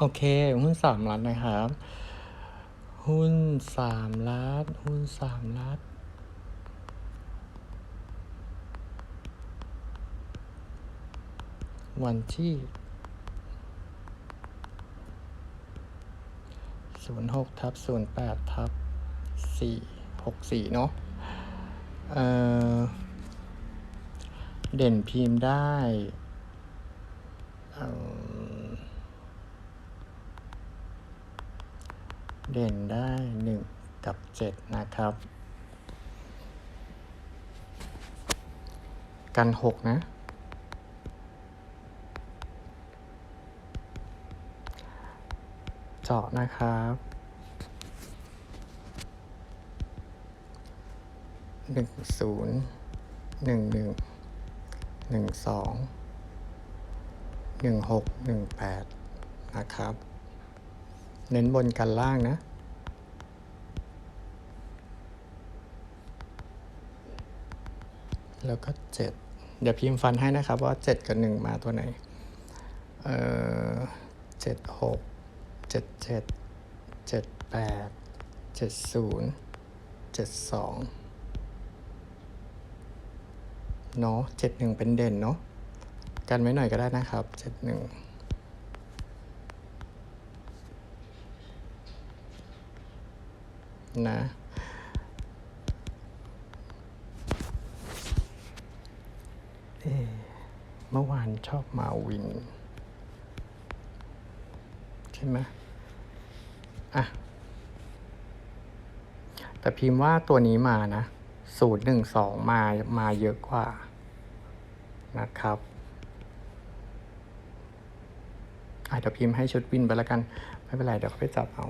โอเค หุ้นสามล้านนะครับ หุ้นสามล้าน หุ้นสามล้านวันที่ศูนย์หกทับศูนย์แปดทับสี่หกสี่เนาะเอ่อเด่นพิมพ์ได้เออ เด่นได้หนึ่งกับเจ็ดนะครับ กันหกนะ เจาะนะครับหนึ่งศูนย์หนึ่งหนึ่งหนึ่งสองหนึ่งหกหนึ่งแปดนะครับ เน้นบนกันล่างนะ แล้วก็เจ็ดเดี๋ยวพิมพ์ฟันให้นะครับว่าเจ็ดกับหนึ่งมาตัวไหน เอ่อเจ็ดหกเจ็ดเจ็ดเจ็ดแปดเจ็ดศูนย์เจ็ดสองเนาะเจ็ดหนึ่งเป็นเด่นเนาะกันไว้หน่อยก็ได้นะครับเจ็ดหนึ่ง นะ เมื่อวานชอบมาวิน ใช่ไหมอะ แต่พิมพ์ว่าตัวนี้มานะศูนย์หนึ่งสองมามาเยอะกว่า นะครับอะเดี๋ยวพิมพ์ให้ชุดวินไปแล้วกัน ไม่เป็นไร เดี๋ยวเขาไปจับเอา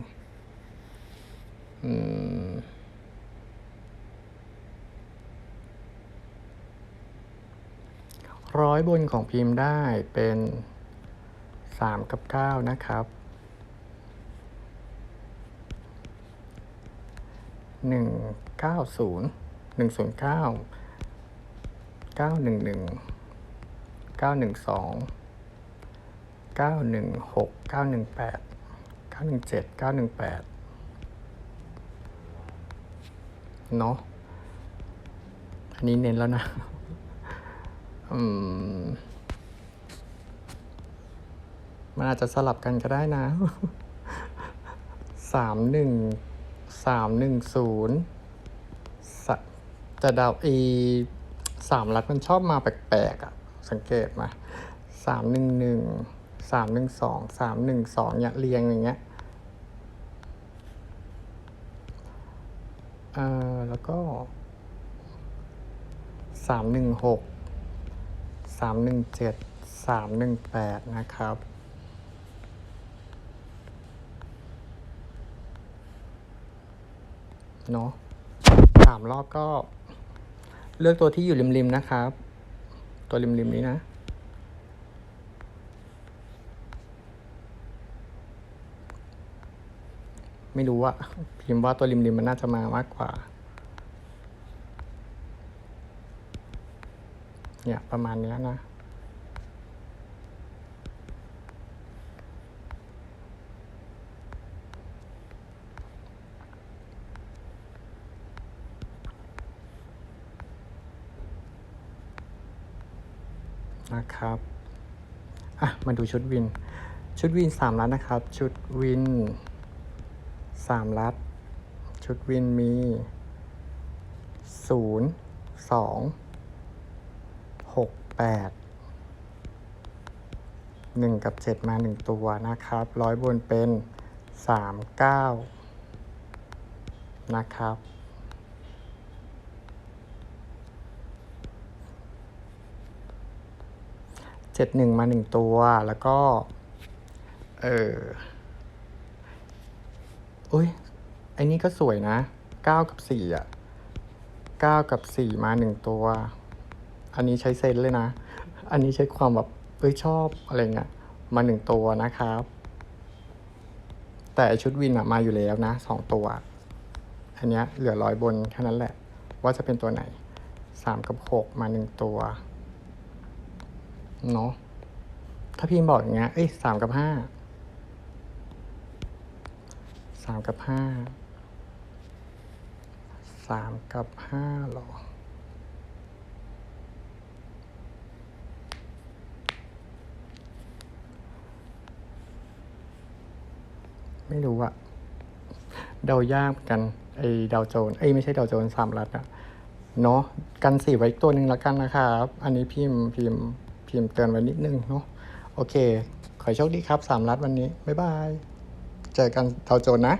อืมร้อยบนของพิมพ์ได้เป็นสามกับเก้านะครับหนึ่งเก้าศูนย์หนึ่งศูนย์เก้าเก้าหนึ่งหนึ่งเก้าหนึ่งสองเก้าหนึ่งหกเก้าหนึ่งแปดเก้าหนึ่งเจ็ดเก้าหนึ่งแปด เนาะอันนี้เน้นแล้วนะอืมมันอาจจะสลับกันก็ได้นะสามหนึ่งสามหนึ่งศูนย์จะดาวอีสามรัดมันชอบมาแปลกๆอะ สังเกตมาสามหนึ่งหนึ่งสามหนึ่งสองสามหนึ่งสองเนี่ยเรียงอย่างเงี้ย อ่อแล้วก็สามหนึ่งหกสามหนึ่งเจ็ดสามหนึ่งแปดนะครับเนาะสามรอบก็ เลือกตัวที่อยู่ริมๆนะครับ ตัวริมๆนี้นะ ไม่รู้อะพิมพ์ว่าตัวริมๆมันน่าจะมามากกว่า เนี่ยประมาณนี้นะนะครับอะมาดูชุดวิน ชุดวินสามลัดนะครับ ชุดวิน สามลัด ชุดวินมีศูนย์สองหกแปดหนึ่งกับเจ็ดมาหนึ่งตัวนะครับ ร้อยบนเป็นสามเก้านะครับเจ็ดหนึ่งมาหนึ่งตัวแล้วก็ เออ อุ้ยไอ้นี่ก็สวยนะเก้ากับสี่อะเก้ากับสี่มาหนึ่งตัว อันนี้ใช้เซนเลยนะ อันนี้ใช้ความแบบเอ้ยชอบอะไรเงี้ยมาหนึ่งตัวนะครับ แต่ชุดวินอะมาอยู่แล้วนะสองตัว อันเนี้ยเหลือร้อยบนแค่นั้นแหละ ว่าจะเป็นตัวไหนสามกับหกมาหนึ่งตัว เนาะถ้าพิมพ์บอกอย่างเงี้ย เอ้ยสามกับห้าามกับห้าสามกับห้าหรอไม่รู้อะเดายากกันไอ้ดาวโจนส์เอ้ไม่ใช่ดาวโจนสามรัฐอะเนาะกันสี่ไว้ตัวหนึ่งแล้วกันนะครับ อันนี้พิมพ์พิมพ์พิมพ์เตือนไว้นิดนึงเนาะโอเค ขอให้โชคดีครับสามรัฐวันนี้ บ๊ายบาย เจอกันทาวโจนนะ